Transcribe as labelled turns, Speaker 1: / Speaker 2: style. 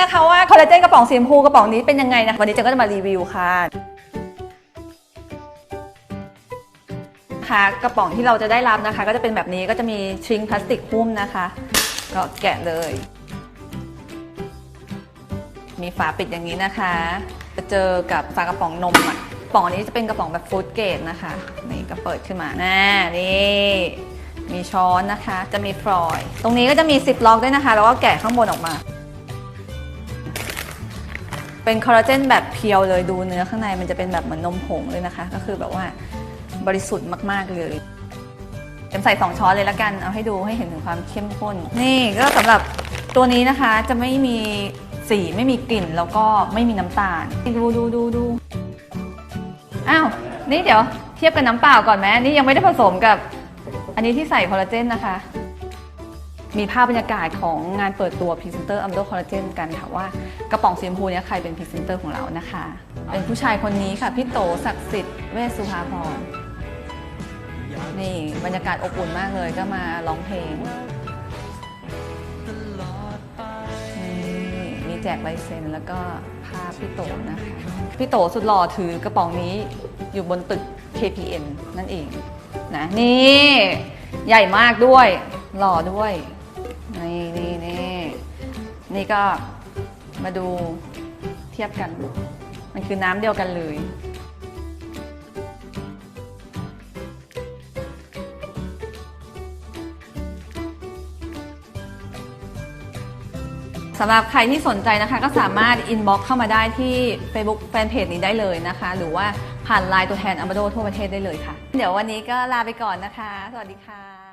Speaker 1: นะคะว่าคอลลาเจนกระป๋องสีชมพูกระป๋องนี้เป็นยังไงนะวันนี้เจนก็จะมารีวิวค่ะค่ะกระป๋องที่เราจะได้รับนะคะ ก็จะเป็นแบบนี้ก็จะมีชิงพลาสติกหุ้มนะคะ ก็แกะเลย มีฝาปิดอย่างนี้นะคะจะเจอกับฝากระป๋องนมอะกระป๋องนี้จะเป็นกระป๋องแบบฟู้ดเกรดนะคะนี่ก็เปิดขึ้นมาน่านี่มีช้อนนะคะ จะมีฟรอย ตรงนี้ก็จะมีซิปล็อกด้วยนะคะ แล้วก็แกะข้างบนออกมา เป็นคอลลาเจนแบบเพียวเลยดูเนื้อข้างในมันจะเป็นแบบเหมือนนมผงเลยนะคะ ก็คือแบบว่าบริสุทธิ์มาก ๆ เลยเต็มใส่ 2 ช้อนเลยละกัน เอาให้ดูให้เห็นถึงความเข้มข้น นี่ก็สำหรับตัวนี้นะคะจะไม่มีสีไม่มีกลิ่นแล้วก็ไม่มีน้ำตาล ดูดูดูดูอ้าว นี่เดี๋ยวเทียบกับน้ำเปล่าก่อนไหมนี่ยังไม่ได้ผสมกับ อันนี้ที่ใส่คอลลาเจนนะคะ มีภาพบรรยากาศของงานเปิดตัวพรีเซนเตอร์อัมโดคอลลาเจนกันค่ะว่ากระป๋องสีชมพูเนี้ยใครเป็นพรีเซนเตอร์ของเรานะคะ เป็นผู้ชายคนนี้ค่ะ พี่โตศักดิ์สิทธิ์เวสุภาพรนี่บรรยากาศอบอุ่นมากเลยก็มาร้องเพลงนี่มีแจกลายเซ็นแล้วก็ภาพพี่โตนะคะ พี่โตสุดหล่อถือกระป๋องนี้อยู่บนตึก KPN นั่นเองนะนี่ ใหญ่มากด้วยหล่อด้วย นี่นี่นี่นี่ก็มาดูเทียบกัน มันคือน้ำเดียวกันเลย สำหรับใครที่สนใจนะคะ ก็สามารถอินบ็อกเข้ามาได้ที่ Facebook แฟนเพจนี้ได้เลยนะคะ หรือว่าผ่านไลน์ตัวแทนอัมบาโดทั่วประเทศได้เลยค่ะ เดี๋ยววันนี้ก็ลาไปก่อนนะคะ สวัสดีค่ะ